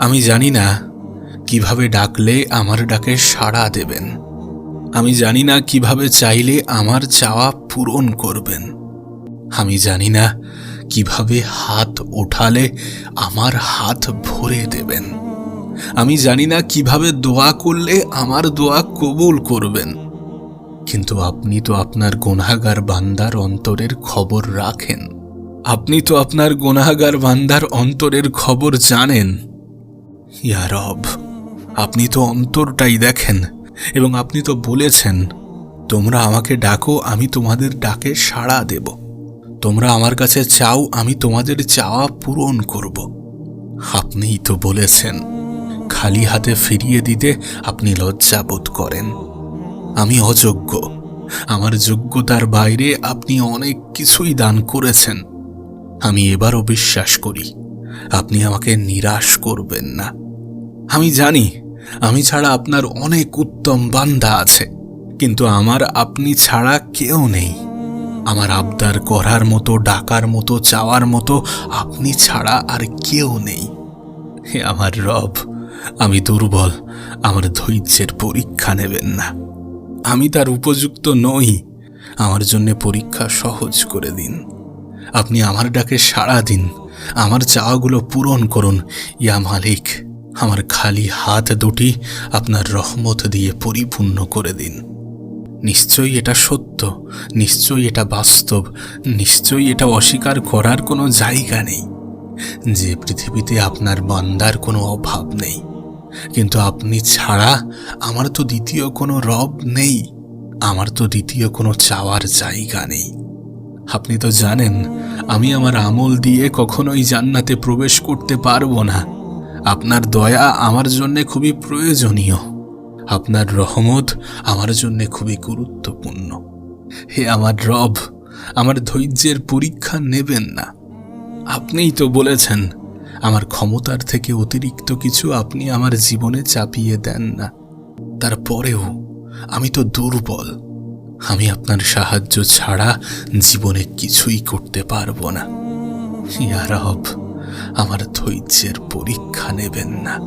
আমি জানি না কীভাবে ডাকলে আমার ডাকে সাড়া দেবেন। আমি জানি না কীভাবে চাইলে আমার চাওয়া পূরণ করবেন। আমি জানি না কীভাবে হাত ওঠালে আমার হাত ভরে দেবেন। আমি জানি না কীভাবে দোয়া করলে আমার দোয়া কবুল করবেন। কিন্তু আপনি তো আপনার গুনাহগার বান্দার অন্তরের খবর রাখেন। আপনি তো আপনার গুনাহগার বান্দার অন্তরের খবর জানেন। ইয়া রব, আপনি তো অন্তরটাই দেখেন এবং আপনি তো বলেছেন, তোমরা আমাকে ডাকো, আমি তোমাদের ডাকে সাড়া দেব। তোমরা আমার কাছে চাও, আমি তোমাদের চাওয়া পূরণ করব। আপনিই তো বলেছেন, খালি হাতে ফিরিয়ে দিতে আপনি লজ্জা বোধ করেন। আমি অযোগ্য, আমার যোগ্যতার বাইরে আপনি অনেক কিছুই দান করেছেন। আমি এবারও বিশ্বাস করি আপনি আমাকে নিরাশ করবেন না। আমি জানি, আমি ছাড়া আপনার অনেক উত্তম বান্দা আছে, কিন্তু আমার আপনি ছাড়া কেউ নেই। আমার আবদার করার মতো, ডাকার মতো, চাওয়ার মতো আপনি ছাড়া আর কেউ নেই। হে আমার রব, আমি দুর্বল, আমার ধৈর্যের পরীক্ষা নেবেন না। আমি তার উপযুক্ত নই, আমার জন্য পরীক্ষা সহজ করে দিন। আপনি আমার ডাকে সাড়া দিন। আমার চাওয়াগুলো পূরণ করুন। ইয়া মালিক, আমার খালি হাত দুটি আপনার রহমত দিয়ে পরিপূর্ণ করে দিন। নিশ্চয়ই এটা সত্য, নিশ্চয়ই এটা বাস্তব, নিশ্চয়ই এটা অস্বীকার করার কোনো জায়গা নেই। যে পৃথিবীতে আপনার বান্দার কোনো অভাব নেই। কিন্তু আপনি ছাড়া আমার তো দ্বিতীয় কোনো রব নেই। আমার তো দ্বিতীয় কোনো চাওয়ার জায়গা নেই। আপনি তো জানেন, আমি আমার আমল দিয়ে কখনোই জান্নাতে প্রবেশ করতে পারব না। আপনার দয়া আমার জন্য খুবই প্রয়োজনীয়। আপনার রহমত আমার জন্য খুবই গুরুত্বপূর্ণ। হে আমার রব, আমার ধৈর্যের পরীক্ষা নেবেন না। আপনিই তো বলেছেন, আমার ক্ষমতার থেকে অতিরিক্ত কিছু আপনি আমার জীবনে চাপিয়ে দেন না। তারপরেও আমি তো দুর্বল। আমি আপনার সাহায্য ছাড়া জীবনে কিছুই করতে পারব না। ইয়ারব আমার ধৈর্যের পরীক্ষা নেবেন না।